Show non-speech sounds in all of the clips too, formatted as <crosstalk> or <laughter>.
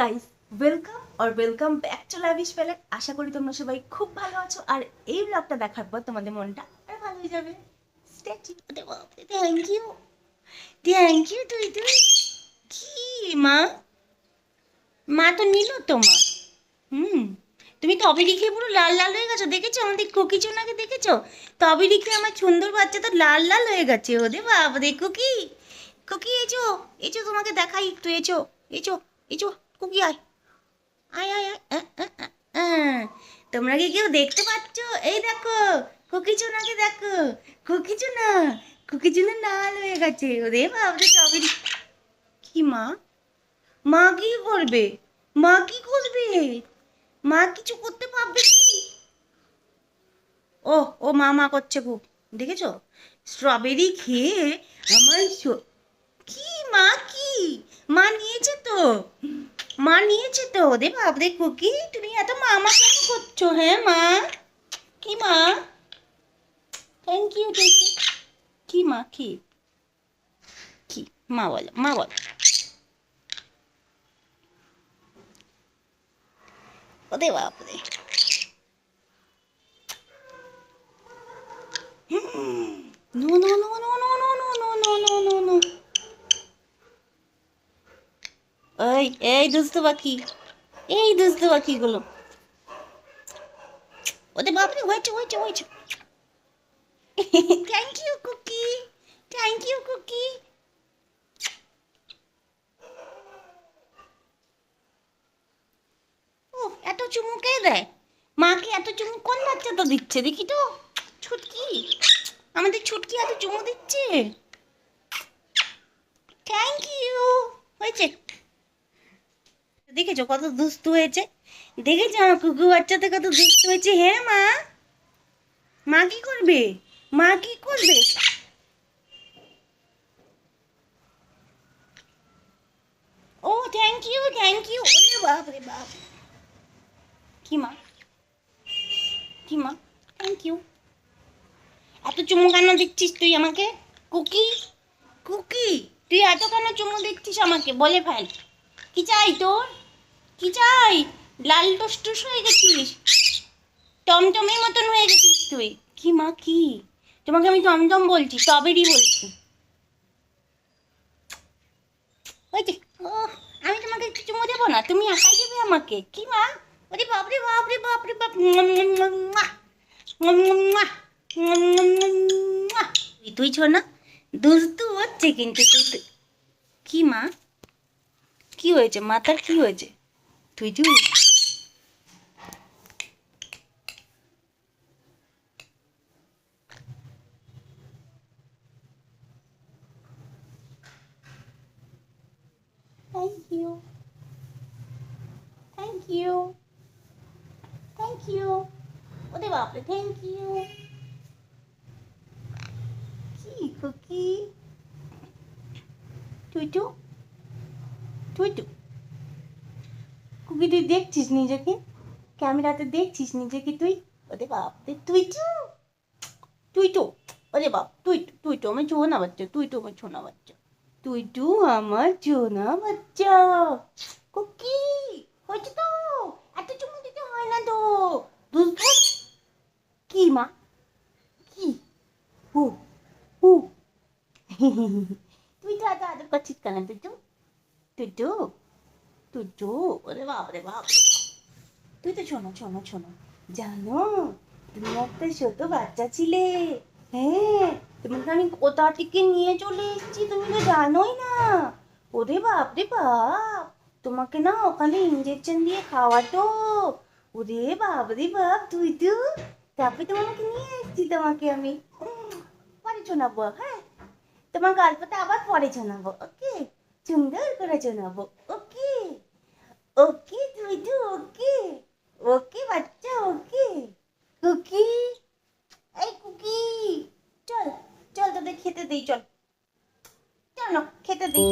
Guys welcome R welcome back to lavish palette আশা করি তোমরা সবাই খুব ভালো আছো। আর এই ব্লগটা দেখার পর তোমাদের মনটা আর ভালো হয়ে যাবে। থ্যাংক ইউ থ্যাংক ইউ তুই তুই। কি, মা? মা তো নিল তো, মা। হুম। তুমি তবেরি খেয়ে পুরো লাল লাল হয়ে গেছো। দেখেছ আমাদের কুকি চুনাকে? দেখেছ? তবেরি খেয়ে আমার সুন্দর বাচ্চা তো লাল লাল হয়ে গেছে। ও দে ওদের বাবারে কুকি। কুকি, এচো এচো তোমাকে দেখাই। একটু এচো এচো এচো। কুকি আয়। আয় আয় আয়। তোমরা কি কেউ দেখতে পাচ্ছ? এই দেখো, কুকি চুনাকে দেখো। কুকি চুনা কুকি চুনা লাল হয়ে গেছে। ওরে বাবারে তবেরি কি মা? মা কি করবে? মা কি করবে? মা কিছু করতে পারবে কি? ও ও মা মা করছে খুব। দেখেছ? স্ট্রবেরি খেয়ে আমার কি মা কি? মা নিয়েছে তো। মা নিয়েছে তো দে বাবরে কুকি তুমি এত মামা কেন করছ হ্যাঁ মা কি মা থ্যাংক ইউ থ্যাংক ইউ কি মা কি কি মা বলো মা বলো ওরে বাপরে no no no no no no no no no no no no এই দুস্তু পাখি, এই দুস্তু পাখিগুলো। ওদের বাপরে thank you Cookie thank you Cookie ও, এত চুমু কে দেয়? মাকে এত চুমু কোন বাচ্চা তো দিচ্ছে? দেখি তো। ছুটকি? আমাদের ছুটকি এত চুমু দিচ্ছে। থ্যাংক ইউ হয়েছে। দেখেছ কত দুস্তু হয়েছে? দেখেছ আমার কুকু বাচ্চাতে কত দুস্তু হয়েছে? হ্যাঁ মা। মা কি করবে? মা কি করবে? ও থ্যাংক ইউ থ্যাংক ইউ ওরে বাপ রে বাপ। কি মা? কি মা? থ্যাংক ইউ এত চুমু কেন দিচ্ছিস তুই আমাকে? কুকি? কুকি, তুই এত কেন চুমু দিচ্ছিস আমাকে? বলে ফেল। কি চাই তোর? কি চাই? লাল টুস হয়ে গেছিস? টমটমের মতন হয়ে গেছিস তুই। কি মা, কি? তোমাকে আমি টমটম বলছি, স্ট্রবেরি বলছি। ও, আমি তোমাকে চুমু দেবো না? তুমি একাই দেবে আমাকে? কি মা? ওরে বাপরে বাপরে বাপরে বাপ তুই তুই ছো না। দুস্তু হচ্ছে কিন্তু কি মা? কি হয়েছে? মাথার কি হয়েছে? to do. Thank you. Thank you. Thank you. What about the thank you. Key cookie. Tweet to. Tweet to.。Cookie, তুই দেখছিস নিজেকে? ক্যামেরাতে দেখছিস নিজেকে তুই? ওরে বাপরে টুইটু টুইটু ওরে বাপ টুইটু টুইটু আমার ছোনা বাচ্চা টুইটু আমার ছোনা বাচ্চা। টুইটু আমার ছোনা বাচ্চা। কুকি, হয়েছে তো? এত চুমু দিতে হয় না তো। দুধ কি মা? কি? হু হু। <laughs> তুই তো এত আদর করছিস কেন টুটু টুটু টুটু ওরে বাপ রে বাপ রে বাপ তুই তো শোনো শোনো শোনো জানো তুমি একটা ছোট বাচ্চা ছিলে হ্যাঁ তোমাকে আমি কোথা থেকে নিয়ে চলে এসেছি তুমি তো জানোই না ওরে বাপ রে বাপ তোমাকে না ওখানে ইঞ্জেকশন দিয়ে খাওয়াতো ওরে বাপ রে বাপ তুই তো তারপরে তোমাকে নিয়ে এসেছি তোমাকে আমি পরে শোনাবো হ্যাঁ তোমার গল্পটা আবার পরে শোনাবো ওকে সুন্দর করে শোনাবো ওকে ওকে তো ওকে। ওকে, বাচ্চা, ওকে। কুকি? এই কুকি, চল চল তোদের খেতে দিই, চল। চল না, খেতে দিই।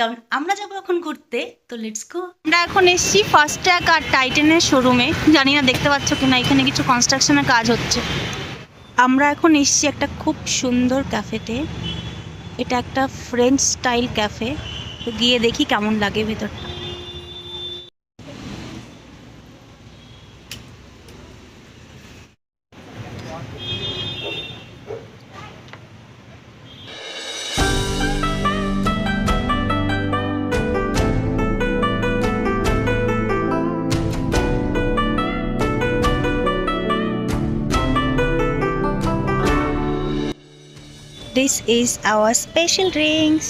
কারণ আমরা যাব এখন ঘুরতে তো লেটস গো আমরা এখন এসছি ফার্স্ট ট্র্যাক আর টাইটেনের শোরুমে জানি না দেখতে পাচ্ছ কিনা এখানে কিছু কনস্ট্রাকশনের কাজ হচ্ছে। আমরা এখন এসছি একটা খুব সুন্দর ক্যাফেতে এটা একটা ফ্রেঞ্চ স্টাইল ক্যাফে তো গিয়ে দেখি কেমন লাগে ভেতরটা। This is our special drinks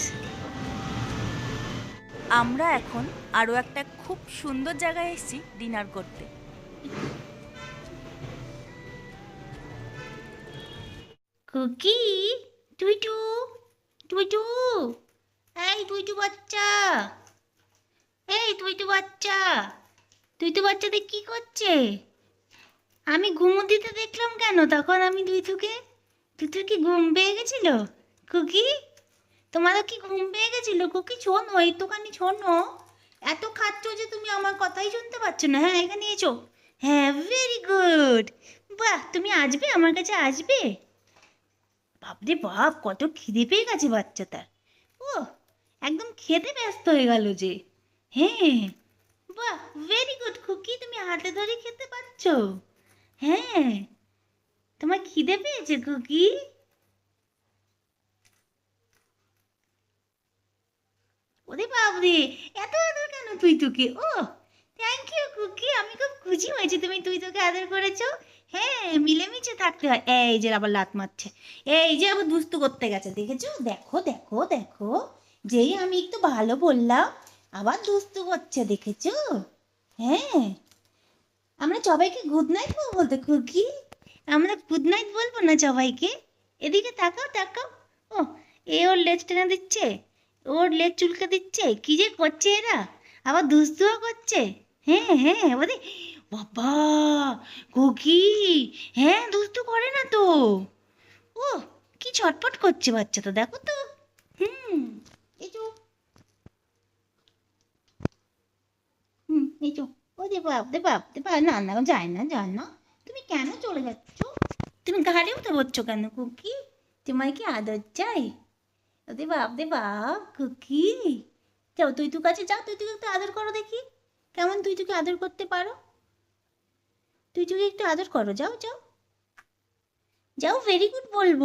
আমরা এখন আরও একটা খুব সুন্দর জায়গায় এসেছি ডিনার করতে। কুকি টুইটু টুইটু। এই টুইটু বাচ্চা। এই টুইটু বাচ্চা। তুই টুইটু বাচ্চাদের কি করছে? আমি ঘুমো দিতে দেখলাম কেন? তখন আমি টুইটুকে টুইটুর কি ঘুম পেয়ে গেছিল? কুকি? তোমারও কি ঘুম পেয়ে গেছিল? কুকি, শোনো, একটুখানি শোনো। এত খাচ্ছ যে তুমি আমার কথাই শুনতে পাচ্ছ না। হ্যাঁ এখানে এসো। হ্যাঁ ভেরি গুড বাহ, তুমি আসবে? আমার কাছে আসবে? বাপরে বাপ, কত খিদে পেয়ে গেছে বাচ্চাটার। ও একদম খেতে ব্যস্ত হয়ে গেল যে। হ্যাঁ বাহ ভেরি গুড কুকি, তুমি হাতে ধরে খেতে পারছ। হ্যাঁ। তোমার খিদে পেয়েছে, কুকি? ওরে বাবরে এত আদর কেন তুই তোকে? ও থ্যাংক ইউ কুকি, আমি খুব খুশি হয়েছি তুমি, তুই তোকে আদর করেছ। হ্যাঁ মিলেমিশে থাকতে হয়। এই যে আবার লাত মারছে। এই যে আবার দুস্তু করতে গেছে, দেখেছ? দেখো দেখো দেখো। যেই আমি একটু ভালো বললাম, আবার দুস্তু করছে, দেখেছ? হ্যাঁ। আমরা সবাইকে গুড নাইট বলব তো কুকি। আমরা গুড নাইট বলব না সবাইকে এদিকে তাকাও তাকাও। ও, এ ওর লেজ টেনে দিচ্ছে, ওর লেজ চুলকে দিচ্ছে, কি যে করছে এরা? আবার দুস্তুও করছে। হ্যাঁ হ্যাঁ বলে, বাবা কুকি হ্যাঁ দুস্তু করে না তো। ও, কি ছটপট করছে বাচ্চা তো দেখো তো। হুম, এই তো। হুম, এই তো। ও, দে বাপ দে বাপ দে বাপ। না না, যায় না যায় না। তুমি কেন চলে যাচ্ছ? তুমি ঘাড়ে উঠে পড়ছো কেন, কুকি? তোমার কি আদর চাই। ওদে বাপ দে বাপ, কুকি। যাও তুই তু কাছে যাও তুই তুকে একটু আদর করো দেখি। কেমন তুই তুকে আদর করতে পারো? তুই তুকে একটু আদর করো, যাও যাও। যাও ভেরি গুড বলব।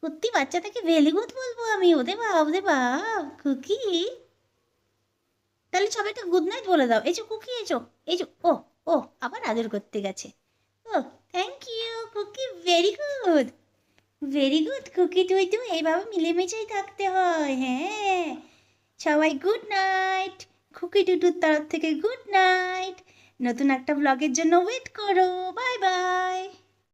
কুত্তি বাচ্চাটাকে ভেরি গুড বলব আমি ওদে বাপ ওদে বাপ, কুকি। তাহলে সবাইকে গুড নাইট বলে দাও। এই যে কুকি এসো এই যে, ও ও, আবার আদর করতে গেছে। ও thank you Cookie very good very good Cookie, তুই তুই, এইভাবে মিলেমিশেই থাকতে হয় হ্যাঁ। সবাই গুড নাইট কুকি টুটুর তরফ থেকে গুড নাইট নতুন একটা ব্লগের জন্য ওয়েট করো। Bye bye